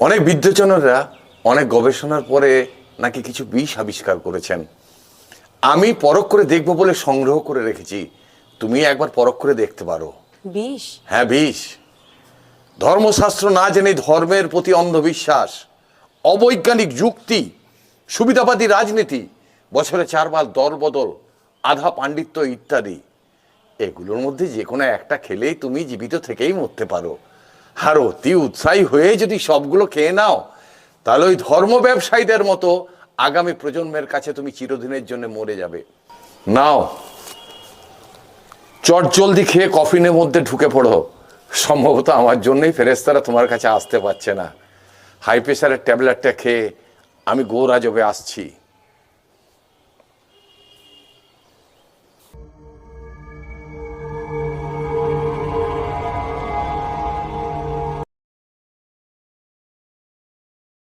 অনেক বিদ্যজনেরা অনেক গবেষণার পরে নাকি কিছু বিষ আবিষ্কার করেছেন। আমি পরখ করে দেখব বলে সংগ্রহ করে রেখেছি। তুমি একবার পরখ করে দেখতে পারো। বিষ? হ্যাঁ বিষ। ধর্মশাস্ত্র না জেনে ধর্মের প্রতি অন্ধবিশ্বাস অবৈজ্ঞানিক যুক্তি সুবিধাবাদী রাজনীতি বছরে চারবার দলবদল আধা পাণ্ডিত্য ইত্যাদি এগুলোর মধ্যে যে কোনো একটা খেলেই তুমি জীবিত থেকেই মরতে পারো। আর অতি উৎসাহী হয়ে যদি সবগুলো খেয়ে নাও, তাহলে ওই ধর্ম ব্যবসায়ীদের মতো আগামী প্রজন্মের কাছে তুমি চিরদিনের জন্য মরে যাবে। নাও, চট জলদি খেয়ে কফিনের মধ্যে ঢুকে পড়ো। সম্ভবত আমার জন্যই ফেরেস্তারা তোমার কাছে আসতে পারছে না। হাই প্রেশারের ট্যাবলেটটা খেয়ে আমি গৌরাজবে আসছি।